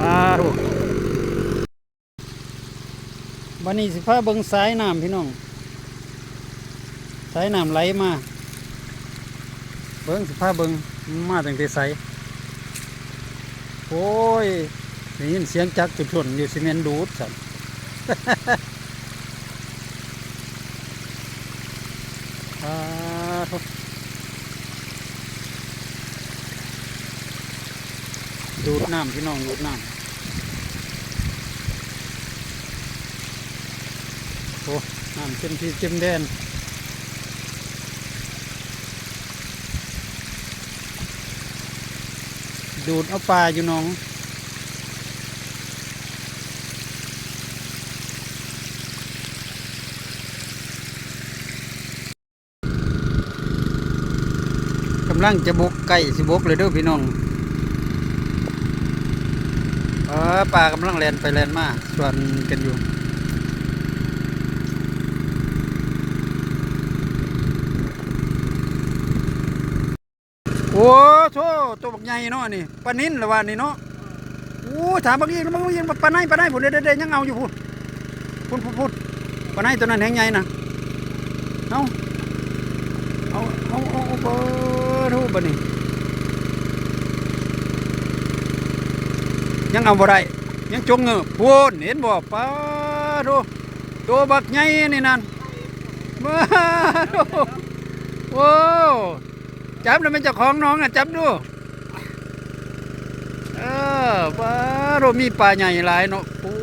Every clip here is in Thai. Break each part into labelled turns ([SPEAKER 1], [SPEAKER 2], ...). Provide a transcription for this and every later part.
[SPEAKER 1] ปลาดูบันนี้สิพาเบิ่งสายน้ำพี่น้อง สายน้ำไหลมา เบิ่งสิพาเบิ่งมาตั้งแต่ไสโอ้ยได้ยินเสียงจักรจุดชนอยู่ซีเมนต์ดูดสันอ่าโถ่ ดูดน้ำพี่น้องดูดน้ำโอ้น้ำเต็มที่เต็มแดนดูดเอาปลาอยู่น้องกำลังจะบกไก่สิบกเลยเด้อพี่น้อง เออปลากำลังแลนไปแลนมาส่วนกันอยู่โอ้โธ่ตัวบักใหญ่เนาะนี่ปลานิ้นละว่านี่เนาะโอ้ถามบางทีบางทีปลาไหนปลาไหนผมเด็ดเด็ดยังเอาอยู่พูดพูดพูดปลาไหนตัวนั้นแหงใหญ่นะเอาเอาเอาเอาเบอร์ทูบนี่ ยังเอาบ่ได้ยังจงเงือพูดเห็นบ่ปลาทูตัวบักใหญ่นี่นั่นมาดูโอ้จับแล้วเป็นเจ้าของน้องอะจับดูเออปลาโรมีปลาใหญ่หลายเนาะโอ้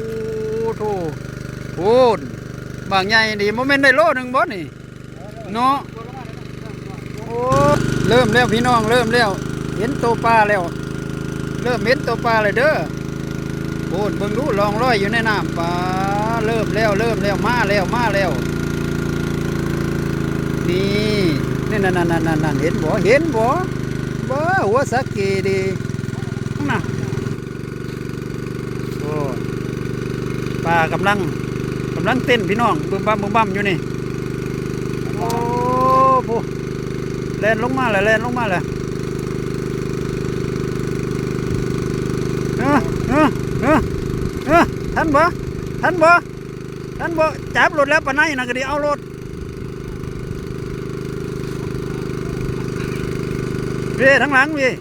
[SPEAKER 1] โถโอ้นบางใหญ่ดีโมเมนต์ได้โลหนึ่งบ่นี่เนาะโอ้เริ่มแล้วพี่น้องเริ่มแล้ว เห็นตัวปลาแล้ว เริ่มเห็นตัวปลาเลยเด้อโอ้นเบิ่งดูลองร้อยอยู่ในน้ำปลาเริ่มแล้วเริ่มแล้วมาแล้วมาแล้ว นี่นี่นั่นนั่นนั่นนั่นนั่นเห็นบ่เห็นบ่บ่หัวสักกีดีน่ะโอ้ปลากำลังกำลังเต้นพี่น้องบึ้มบั่มบึ้มบั่มอยู่นี่โอ้ผู้แลนลงมาเลยแลนลงมาเลย ออเออเออเออท่านบ่ท่านบ่ท่านบ่จับรถแล้วปะไนนะก็ดีเอารถพี่ทั้งหลังพี่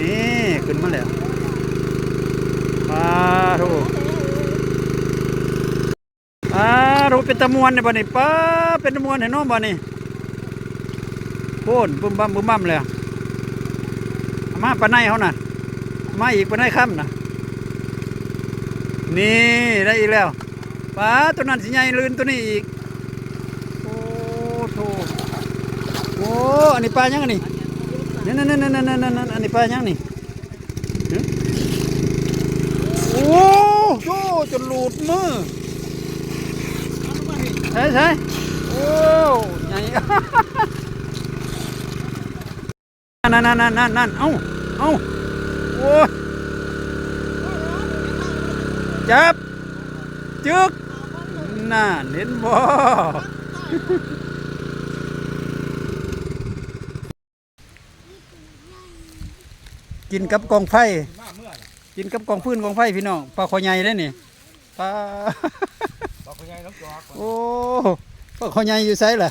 [SPEAKER 1] นี่ขึ้นมาแล้วมาถูอ่าถูเป็นตะมวนเนี่ยบ่นี่ป้าเป็นตะมวนเห็นน้องบ่นี่โค่นบุ้มบั่มบุ้มบั่มเลย มาปนในเขาน่ะ มาอีกปานในค่ำน่ะ นี่ได้อีกแล้วป้าตัวนั้นสิใหญ่ลื่นตัวนี้อีก โอ้โถโอ้อันนี้ปลายังอันนี้นั่นนั่นนั่นนั่นนั่นนั่นอันนี้ปลายังนี่โอ้โหจนหลุดมือใช่ใช่โอ้ใหญ่ นั่นนั่นนั่นนั่นนั่นเอ้าเอ้าโอ้ยจับจึกน่าเห็นบ่กินกับกองไฟ กินกับกองพื้นกองไฟพี่น้องปลาคอใหญ่ได้นี่ปลา
[SPEAKER 2] บอกคุณยายน้องจอก
[SPEAKER 1] โอ้ปลาคอใหญ่อยู่ไซสล่ะ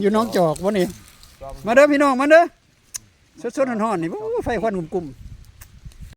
[SPEAKER 2] อ
[SPEAKER 1] ยู่น้องจอกวะนี่มาเด้อพี่น้องมาเด้อ สดๆร้อนๆนี่โอ้ไฟควันกลุ่มๆ